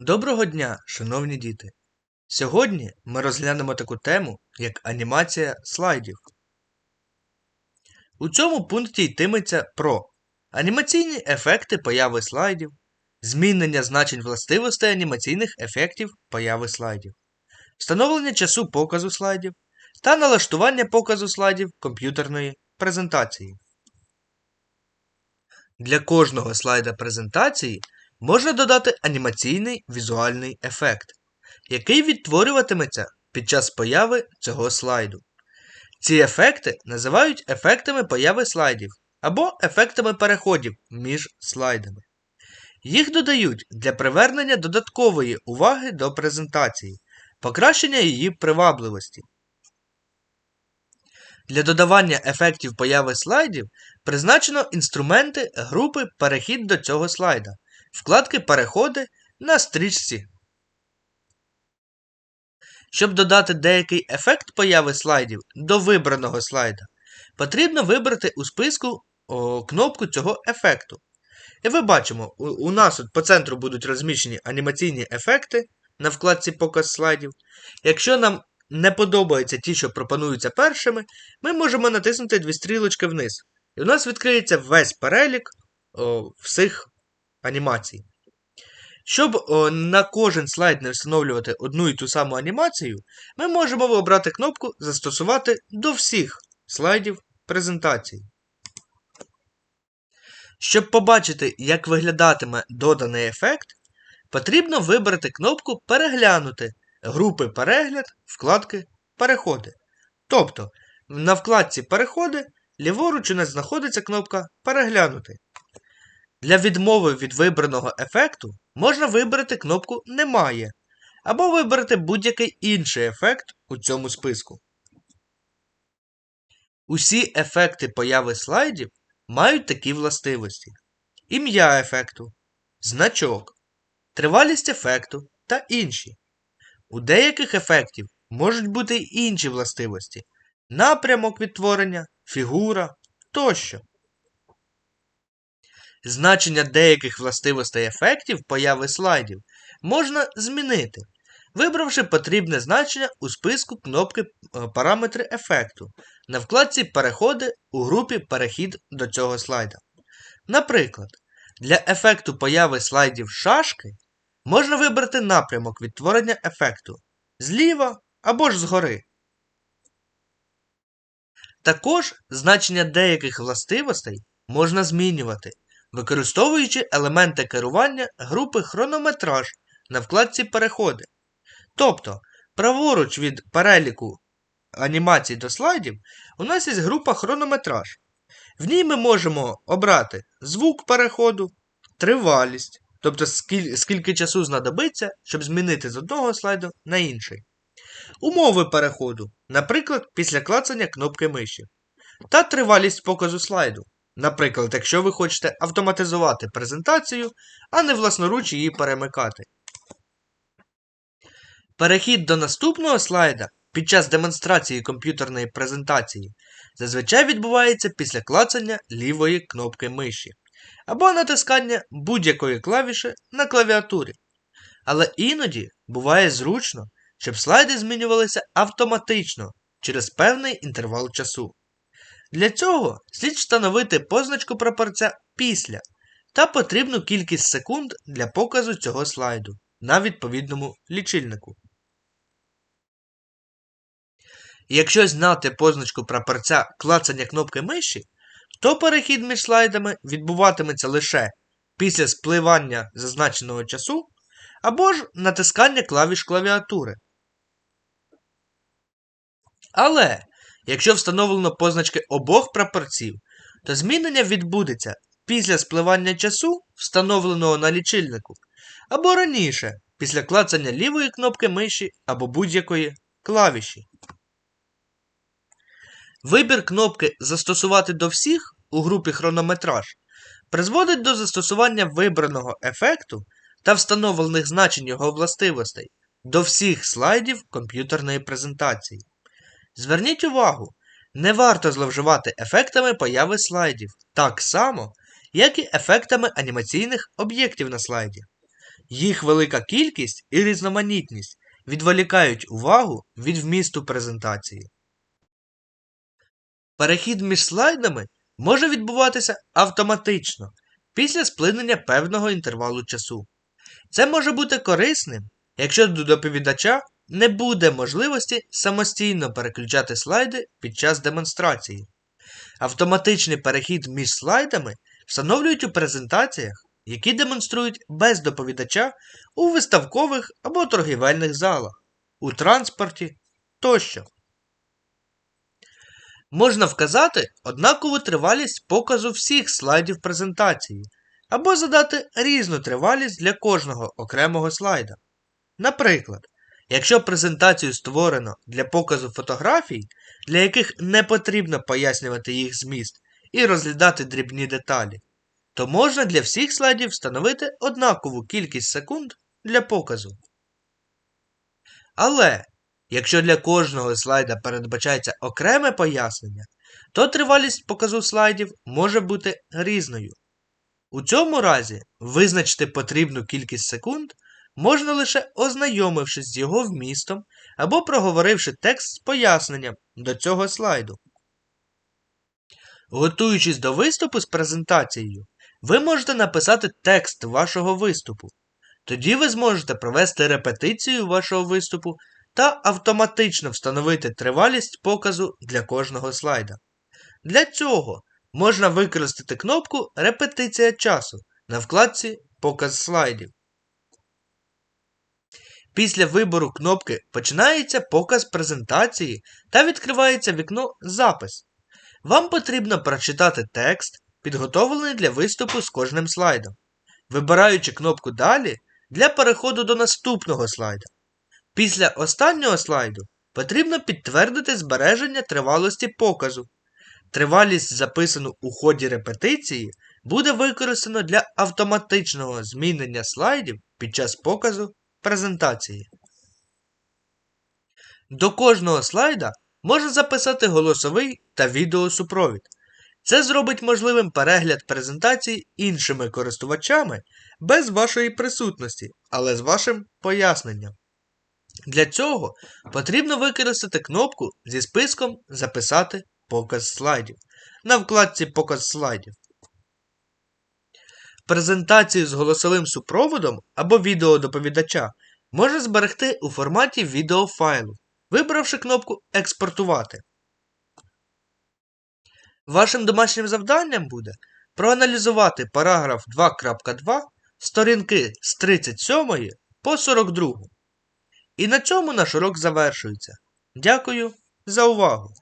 Доброго дня, шановні діти! Сьогодні ми розглянемо таку тему, як анімація слайдів. У цьому пункті йтиметься про анімаційні ефекти появи слайдів, змінення значень властивостей анімаційних ефектів появи слайдів, встановлення часу показу слайдів та налаштування показу слайдів комп'ютерної презентації. Для кожного слайда презентації можна додати анімаційний візуальний ефект, який відтворюватиметься під час появи цього слайду. Ці ефекти називають ефектами появи слайдів або ефектами переходів між слайдами. Їх додають для привернення додаткової уваги до презентації, покращення її привабливості. Для додавання ефектів появи слайдів призначено інструменти групи Перехід до цього слайда, вкладки Переходи на стрічці. Щоб додати деякий ефект появи слайдів до вибраного слайда, потрібно вибрати у списку о, кнопку цього ефекту. І ви бачимо, у, у нас от по центру будуть розміщені анімаційні ефекти на вкладці Показ слайдів. Якщо нам не подобаються ті, що пропонуються першими, ми можемо натиснути дві стрілочки вниз. І у нас відкриється весь перелік о, всіх анімацій. Щоб о, на кожен слайд не встановлювати одну і ту саму анімацію, ми можемо обрати кнопку Застосувати до всіх слайдів презентації. Щоб побачити, як виглядатиме доданий ефект, потрібно вибрати кнопку Переглянути групи Перегляд вкладки Переходи. Тобто, на вкладці Переходи ліворуч у нас знаходиться кнопка Переглянути. Для відмови від вибраного ефекту можна вибрати кнопку Немає або вибрати будь-який інший ефект у цьому списку. Усі ефекти появи слайдів мають такі властивості: ім'я ефекту, значок, тривалість ефекту та інші. У деяких ефектів можуть бути й інші властивості напрямок відтворення, фігура тощо. Значення деяких властивостей ефектів появи слайдів можна змінити, вибравши потрібне значення у списку кнопки Параметри ефекту на вкладці Переходи у групі Перехід до цього слайда. Наприклад, для ефекту появи слайдів шашки можна вибрати напрямок відтворення ефекту зліва або ж згори. Також значення деяких властивостей можна змінювати, використовуючи елементи керування групи хронометраж на вкладці Переходи. Тобто, праворуч від переліку анімацій до слайдів у нас є група хронометраж. В ній ми можемо обрати звук переходу, тривалість, тобто скільки, скільки часу знадобиться, щоб змінити з одного слайду на інший. Умови переходу, наприклад, після клацання кнопки миші. Та тривалість показу слайду. Наприклад, якщо ви хочете автоматизувати презентацію, а не власноруч її перемикати. Перехід до наступного слайда під час демонстрації комп'ютерної презентації зазвичай відбувається після клацання лівої кнопки миші або натискання будь-якої клавіші на клавіатурі. Але іноді буває зручно, щоб слайди змінювалися автоматично через певний інтервал часу. Для цього слід встановити позначку прапорця після та потрібну кількість секунд для показу цього слайду на відповідному лічильнику. Якщо знати позначку прапорця клацання кнопки миші, то перехід між слайдами відбуватиметься лише після спливання зазначеного часу або ж натискання клавіш клавіатури. Але якщо встановлено позначки обох прапорців, то змінення відбудеться після спливання часу, встановленого на лічильнику, або раніше після клацання лівої кнопки миші або будь-якої клавіші. Вибір кнопки Застосувати до всіх у групі хронометраж призводить до застосування вибраного ефекту та встановлених значень його властивостей до всіх слайдів комп'ютерної презентації. Зверніть увагу, не варто зловживати ефектами появи слайдів так само, як і ефектами анімаційних об'єктів на слайді. Їх велика кількість і різноманітність відволікають увагу від вмісту презентації. Перехід між слайдами може відбуватися автоматично після сплинення певного інтервалу часу. Це може бути корисним, якщо до доповідача не буде можливості самостійно переключати слайди під час демонстрації. Автоматичний перехід між слайдами встановлюють у презентаціях, які демонструють без доповідача у виставкових або торгівельних залах, у транспорті тощо. Можна вказати однакову тривалість показу всіх слайдів презентації, або задати різну тривалість для кожного окремого слайда. Наприклад, якщо презентацію створено для показу фотографій, для яких не потрібно пояснювати їх зміст і розглядати дрібні деталі, то можна для всіх слайдів встановити однакову кількість секунд для показу. Але якщо для кожного слайда передбачається окреме пояснення, то тривалість показу слайдів може бути різною. У цьому разі визначити потрібну кількість секунд можна лише ознайомившись з його вмістом або проговоривши текст з поясненням до цього слайду. Готуючись до виступу з презентацією, ви можете написати текст вашого виступу. Тоді ви зможете провести репетицію вашого виступу та автоматично встановити тривалість показу для кожного слайда. Для цього можна використати кнопку Репетиція часу на вкладці Показ слайдів. Після вибору кнопки починається показ презентації та відкривається вікно Запис. Вам потрібно прочитати текст, підготовлений для виступу з кожним слайдом, вибираючи кнопку Далі для переходу до наступного слайда. Після останнього слайду потрібно підтвердити збереження тривалості показу. Тривалість, записану у ході репетиції, буде використано для автоматичного змінення слайдів під час показу презентації. До кожного слайда можна записати голосовий та відеосупровід. Це зробить можливим перегляд презентації іншими користувачами без вашої присутності, але з вашим поясненням. Для цього потрібно використати кнопку зі списком Записати показ слайдів на вкладці Показ слайдів. Презентацію з голосовим супроводом або відеодоповідача можна зберегти у форматі відеофайлу, вибравши кнопку Експортувати. Вашим домашнім завданням буде проаналізувати параграф 2.2 сторінки з 37 по 42. І на цьому наш урок завершується. Дякую за увагу!